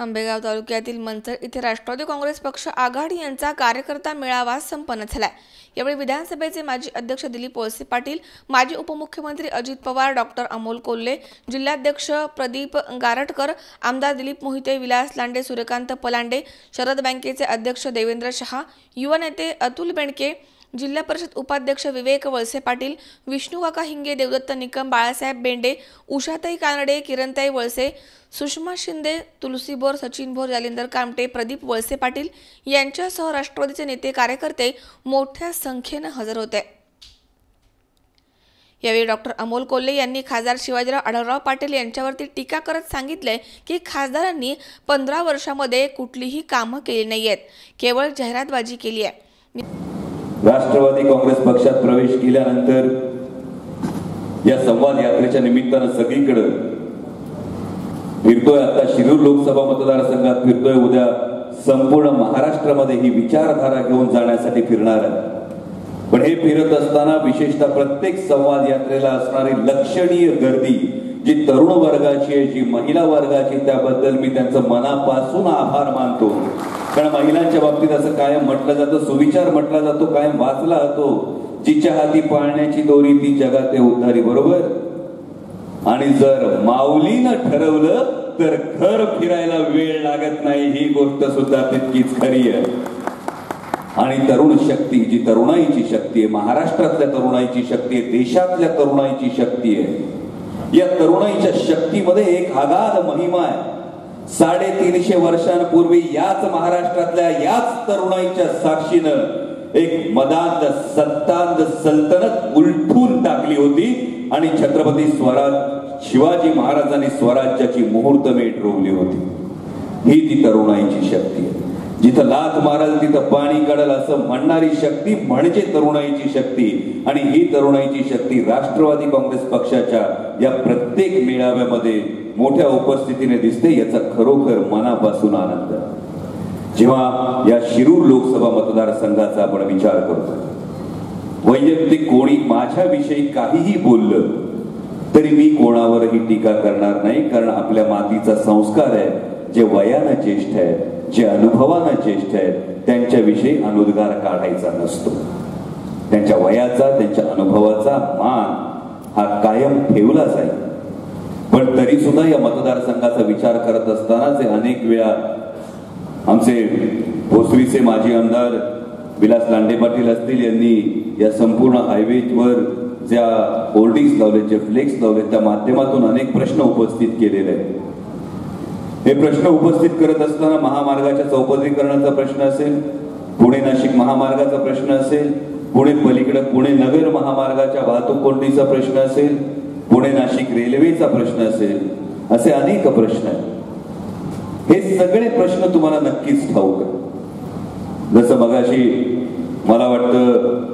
आंबेगाव तालुक्यातील मंचर इथे राष्ट्रवादी काँग्रेस पक्ष आघाडी यांचा कार्यकर्ता मेळावा संपन्न झाला यावेळी विधानसभेचे माजी अध्यक्ष दिलीप वळसे पाटील माजी उपमुख्यमंत्री अजित पवार डॉक्टर अमोल कोल्हे जिल्हाध्यक्ष प्रदीप गारटकर आमदार दिलीप मोहिते विलास लांडे सूर्यकांत पलांडे शरद बँकेचे अध्यक्ष देवेंद्र शहा युवा नेते अतुल बेणके जिल्हा परिषद उपाध्यक्ष विवेक वळसे पाटील विष्णुकाका हिंगे देवदत्त निकम बाळासाहेब बेंडे उषाताई कानडे किरणताई वळसे सुषमा शिंदे तुलसी बोर सचिन भोर जालिंदर कामटे प्रदीप वळसे पाटील यांच्यासह राष्ट्रवादीचे नेते कार्यकर्ते मोठ्या संख्येनं हजर होते. यावेळी डॉक्टर अमोल कोल्हे यांनी खासदार शिवाजीराव आढळराव पाटील यांच्यावरती टीका करत सांगितले की खासदारांनी पंधरा वर्षामध्ये कुठलीही कामं केली नाही आहेत केवळ जाहिरातबाजी केली आहे. राष्ट्रवादी काँग्रेस पक्षात प्रवेश केल्यानंतर या संवाद यात्रेच्या निमित्तानं सगळीकडे फिरतोय. आता शिरूर लोकसभा मतदारसंघात फिरतोय. उद्या संपूर्ण महाराष्ट्रामध्ये ही विचारधारा घेऊन जाण्यासाठी फिरणार आहे. पण हे फिरत असताना विशेषतः प्रत्येक संवाद यात्रेला असणारी लक्षणीय गर्दी जी तरुण वर्गाची आहे जी महिला वर्गाची त्याबद्दल मी त्यांचं मनापासून आभार मानतो. कारण महिलांच्या बाबतीत असं कायम म्हटलं जातं सुविचार म्हटला जातो कायम वाचला जातो. जिच्या हाती पाळण्याची दोरी ती जगात उद्धारी बरोबर? आणि जर माऊलीनं ठरवलं तर घर फिरायला वेळ लागत नाही. ही गोष्ट सुद्धा तितकीच खरी आहे. आणि तरुण शक्ती जी तरुणाईची शक्ती आहे महाराष्ट्रातल्या तरुणाईची शक्ती आहे देशातल्या तरुणाईची शक्ती आहे. या तरुणाईच्या शक्तीमध्ये एक अगाध महिमा आहे. साडेतीनशे वर्षांपूर्वी याच महाराष्ट्रातल्या याच तरुणाईच्या साक्षीनं एक मदांत सत्तांत सल्तनत उलटून टाकली होती आणि छत्रपती स्वराज शिवाजी महाराजांनी स्वराज्याची मुहूर्तमेट रोवली होती. ही ती तरुणाईची शक्ती आहे. जिथं लात मारल तिथं पाणी काढल असं म्हणणारी शक्ती म्हणजे तरुणाईची शक्ती. आणि ही तरुणाईची शक्ती राष्ट्रवादी काँग्रेस पक्षाच्या या प्रत्येक मेळाव्यामध्ये मोठ्या उपस्थितीने दिसते याचा खरोखर मनापासून आनंद. जेव्हा या शिरूर लोकसभा मतदारसंघाचा आपण विचार करतो वैयक्तिक कोणी माझ्याविषयी काहीही बोललं तरी मी कोणावरही टीका करणार नाही कारण आपल्या मातीचा संस्कार आहे जे वयानं ज्येष्ठ आहे जे अनुभवानं ज्येष्ठ आहेत त्यांच्याविषयी अनुद्गार काढायचा नसतो. त्यांच्या वयाचा त्यांच्या अनुभवाचा मान हा कायम ठेवला जाईल पण तरी सुद्धा या मतदारसंघाचा विचार करत असताना जे अनेक वेळा आमचे भोसरीचे माजी आमदार विलास लांडे पाटील असतील यांनी या संपूर्ण हायवेवर ज्या होर्डिंग्स लावले जे फ्लेक्स लावले त्या माध्यमातून अनेक प्रश्न उपस्थित केलेले आहेत. हे प्रश्न उपस्थित करत असताना महामार्गाच्या चौपदरीकरणाचा प्रश्न असेल पुणे नाशिक महामार्गाचा प्रश्न असेल पुणे पलीकडे पुणे नगर महामार्गाच्या वाहतूक कोंडीचा प्रश्न असेल पुणे नाशिक रेल्वेचा प्रश्न असेल असे अनेक प्रश्न आहेत. हे सगळे प्रश्न तुम्हाला नक्कीच ठाऊक जसं मगाशी मला वाटतं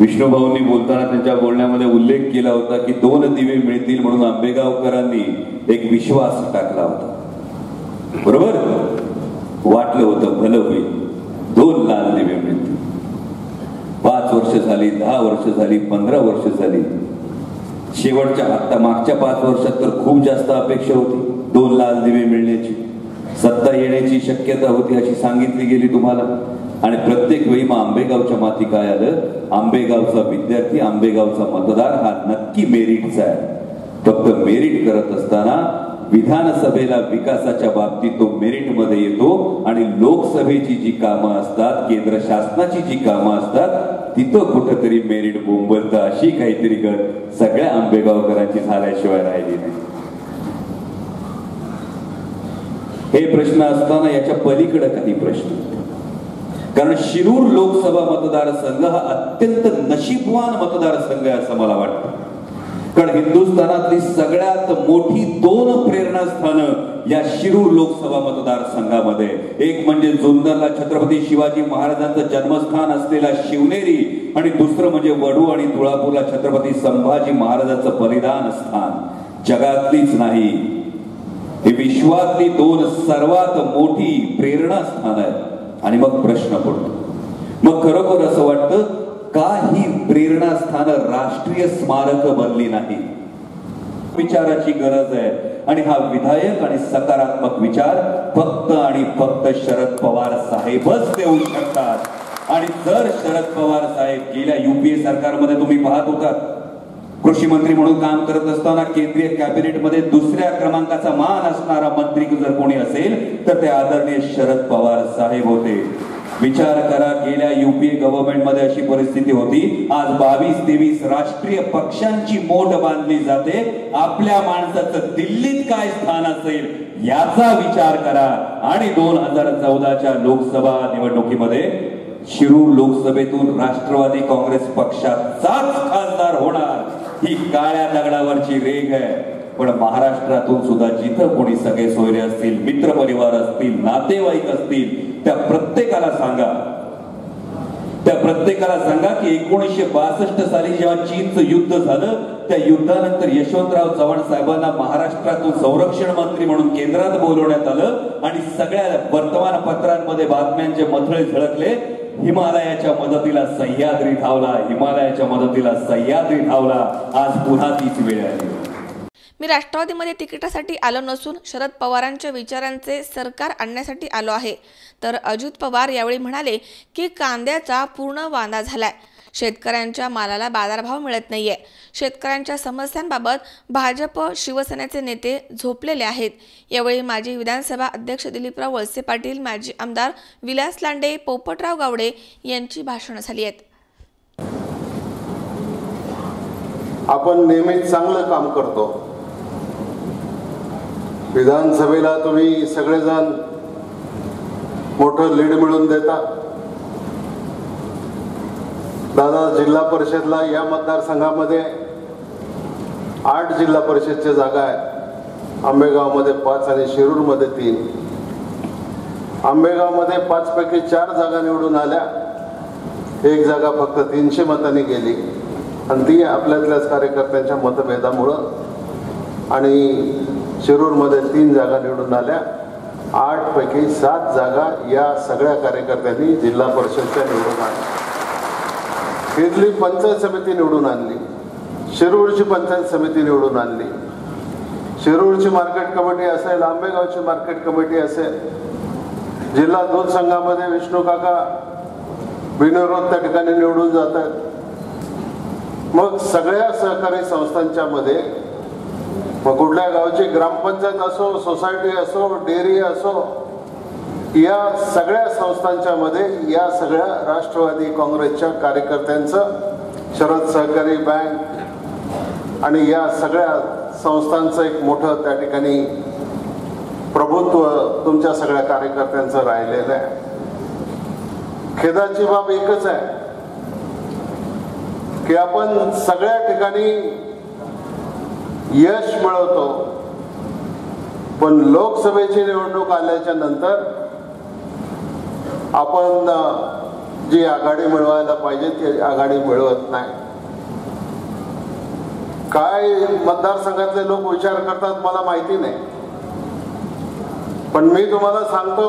विष्णुभाऊंनी बोलताना त्यांच्या बोलण्यामध्ये उल्लेख केला होता की दोन दिवे मिळतील म्हणून आंबेगावकरांनी एक विश्वास टाकला होता. बरोबर? वाटलं होतं भलं होईल. दोन लाल दिवे मिळतील. पाच वर्ष झाली दहा वर्ष झाली पंधरा वर्ष झाली. शेवटच्या आत्ता मागच्या पाच वर्षात तर खूप जास्त अपेक्षा होती दोन लाल दिवे मिळण्याची. सत्ता येण्याची शक्यता होती अशी सांगितली गेली तुम्हाला. आणि प्रत्येक वेळी मग आंबेगावच्या माती काय आलं? आंबेगावचा विद्यार्थी आंबेगावचा मतदार हा नक्की मेरिटचा आहे. फक्त मेरिट करत असताना विधानसभेला विकासाच्या बाबतीत तो मेरिटमध्ये येतो आणि लोकसभेची जी कामं असतात केंद्र शासनाची जी कामं असतात तिथं कुठंतरी मेरिट बोंबलतं अशी काहीतरी गट सगळ्या आंबेगावकरांची झाल्याशिवाय राहिली नाही. हे प्रश्न असताना याच्या पलीकडे काही प्रश्न कारण शिरूर लोकसभा मतदारसंघ हा अत्यंत नशीबवान मतदारसंघ आहे असं मला वाटतं. कारण हिंदुस्थानातली सगळ्यात मोठी दोन प्रेरणास्थानं या शिरूर लोकसभा मतदारसंघामध्ये. एक म्हणजे जुन्नरला छत्रपती शिवाजी महाराजांचं जन्मस्थान असलेला शिवनेरी आणि दुसरं म्हणजे वडू आणि तुळापूरला छत्रपती संभाजी महाराजांचं बलिदान स्थान. जगातलीच नाही. हे विश्वातली दोन सर्वात मोठी प्रेरणास्थान आहे आणि मग प्रश्न पडतो. मग खरोखर असं वाटतं का ही प्रेरणास्थान राष्ट्रीय स्मारक बनली नाही. विचाराची गरज आहे. आणि हा विधायक आणि सकारात्मक विचार फक्त आणि फक्त शरद पवार साहेबच देऊ शकतात. आणि जर शरद पवार साहेब गेल्या युपीए सरकारमध्ये तुम्ही पाहत होता कृषी मंत्री म्हणून काम करत असताना केंद्रीय कॅबिनेटमध्ये दुसऱ्या क्रमांकाचा मान असणारा मंत्री जर कोणी असेल तर ते आदरणीय शरद पवार साहेब होते. विचार करा गेल्या युपीए गव्हर्नमेंटमध्ये अशी परिस्थिती होती. आज बावीस तेवीस राष्ट्रीय पक्षांची मोठ बांधली जाते. आपल्या माणसाचं दिल्लीत काय स्थान असेल याचा विचार करा. आणि दोन हजार चौदाच्या लोकसभा निवडणुकीमध्ये शिरूर लोकसभेतून राष्ट्रवादी काँग्रेस पक्षाचाच खासदार होणार. ही काळ्या दगडावरची रेग आहे. पण महाराष्ट्रातून सुद्धा जिथं कोणी सगळे सोयरे असतील मित्र परिवार असतील नातेवाईक असतील त्या प्रत्येकाला सांगा. त्या प्रत्येकाला सांगा की एकोणीसशे बासष्ट साली जेव्हा चीनचं युद्ध झालं त्या युद्धानंतर यशवंतराव चव्हाण साहेबांना महाराष्ट्रातून संरक्षण मंत्री म्हणून केंद्रात बोलवण्यात आलं आणि सगळ्या वर्तमानपत्रांमध्ये बातम्यांचे मथळे झळकले. हिमालयाच्या मदतीला सह्याद्री धावला हिमालयाच्या मदतीला सह्याद्री धावला. आज पुन्हा तीच वेळ आली. मी राष्ट्रवादीमध्ये तिकिटासाठी आलो नसून शरद पवारांच्या विचारांचे सरकार आणण्यासाठी आलो आहे. तर अजित पवार यावेळी म्हणाले की कांद्याचा पूर्ण वांदा झालाय. शेतकऱ्यांच्या मालाला बाजारभाव मिळत नाहीये. शेतकऱ्यांच्या समस्यांबाबत भाजप शिवसेनेचे नेते झोपलेले आहेत. यावेळी माजी विधानसभा अध्यक्ष दिलीपराव वळसे पाटील माजी आमदार विलास लांडे पोपटराव गावडे यांची भाषणं झाली आहेत. आपण नेहमीच चांगलं काम करतो. विधानसभेला तुम्ही सगळेजण मोठं लीड मिळून देता. दादा जिल्हा परिषदला या मतदारसंघामध्ये आठ जिल्हा परिषदच्या जागा आहेत. आंबेगावमध्ये पाच आणि शिरूरमध्ये तीन. आंबेगावमध्ये पाचपैकी चार जागा निवडून आल्या. एक जागा फक्त तीनशे मतांनी गेली. आणि ती आपल्यातल्याच कार्यकर्त्यांच्या मतभेदामुळं आणि शिरूरमध्ये तीन जागा निवडून आल्या. आठ पैकी सात जागा या सगळ्या कार्यकर्त्यांनी जिल्हा परिषदच्या निवडून आणल्या. तिथली पंचायत समिती निवडून आणली. शिरूरची पंचायत समिती निवडून आणली. शिरूरची मार्केट कमिटी असेल आंबेगावची मार्केट कमिटी असेल जिल्हा दूध संघामध्ये विष्णू काका बिनविरोध त्या ठिकाणी निवडून जातात. मग सगळ्या सहकारी संस्थांच्या मध्ये मग कुठल्या गावची ग्रामपंचायत असो सोसायटी असो डेअरी असो या सगळ्या संस्थांच्या मध्ये या सगळ्या राष्ट्रवादी काँग्रेसच्या कार्यकर्त्यांचं शरद सहकारी बँक आणि या सगळ्या संस्थांचं एक मोठं त्या ठिकाणी प्रभुत्व तुमच्या सगळ्या कार्यकर्त्यांचं राहिलेलं आहे. खेदाची बाब एकच आहे की आपण सगळ्या ठिकाणी यश मिळवतो. पण लोकसभेची निवडणूक आल्याच्यानंतर आपण जी आघाडी मिळवायला पाहिजे ती आघाडी मिळवत नाही. काय मतदारसंघातले लोक विचार करतात मला माहिती नाही. पण मी तुम्हाला सांगतो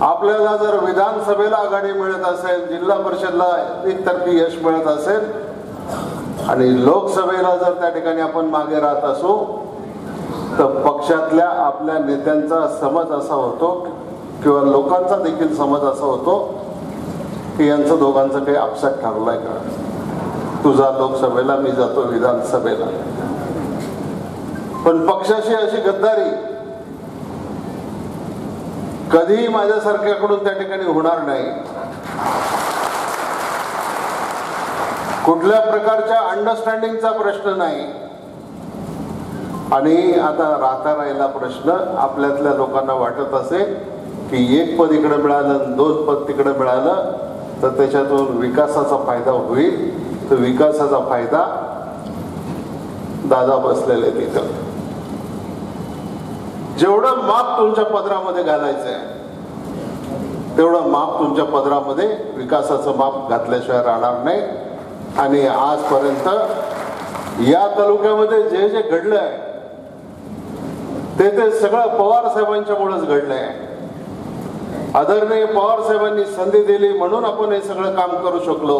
आपल्याला जर विधानसभेला आघाडी मिळत असेल जिल्हा परिषदला एकतर्फी यश मिळत असेल आणि लोकसभेला जर त्या ठिकाणी आपण मागे राहत असू तर पक्षातल्या आपल्या नेत्यांचा समज असा होतो किंवा लोकांचा देखील समज असा होतो की यांचं दोघांचं काही अपसात ठरलाय का? तुझा लोकसभेला मी जातो विधानसभेला. पण पक्षाशी अशी गद्दारी कधीही माझ्यासारख्याकडून त्या ठिकाणी होणार नाही. कुठल्या प्रकारच्या अंडरस्टँडिंगचा प्रश्न नाही. आणि आता राहता राहिला प्रश्न आपल्यातल्या लोकांना वाटत असेल की एक पद इकडे मिळालं दोन पद तिकडे मिळालं तर त्याच्यातून विकासाचा फायदा होईल. तर विकासाचा फायदा दादा बसलेले तिथं. जेवढं माप तुमच्या पदरामध्ये घालायचं आहे तेवढं माप तुमच्या पदरामध्ये विकासाचं माप घातल्याशिवाय राहणार नाही. आणि आजपर्यंत या तालुक्यामध्ये जे जे घडलंय ते ते सगळं पवार साहेबांच्या मुळेच घडलंय. आदरणीय पवार साहेबांनी संधी दिली म्हणून आपण हे सगळं काम करू शकलो.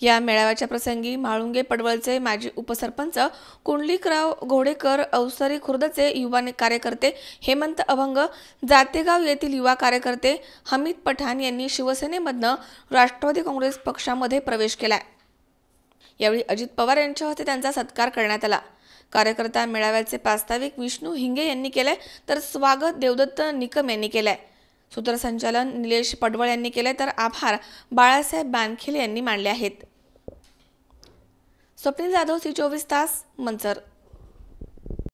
या मेळाव्याच्या प्रसंगी म्हाळुंगे पडवळचे माजी उपसरपंच कुंडलिकराव घोडेकर अवसरी खुर्दचे युवा कार्यकर्ते हेमंत अभंग जातेगाव येथील युवा कार्यकर्ते हमीद पठाण यांनी शिवसेनेमधनं राष्ट्रवादी काँग्रेस पक्षामध्ये प्रवेश केलाय. यावेळी अजित पवार यांच्या हस्ते त्यांचा सत्कार करण्यात आला. कार्यकर्ता मेळाव्याचे प्रास्ताविक विष्णू हिंगे यांनी केले तर स्वागत देवदत्त निकम यांनी केलंय. सूत्रसंचालन निलेश पडवळ यांनी केले तर आभार बाळासाहेब बानखिले यांनी मानले आहेत. स्वप्नील जाधव सी चोवीस तास मंचर.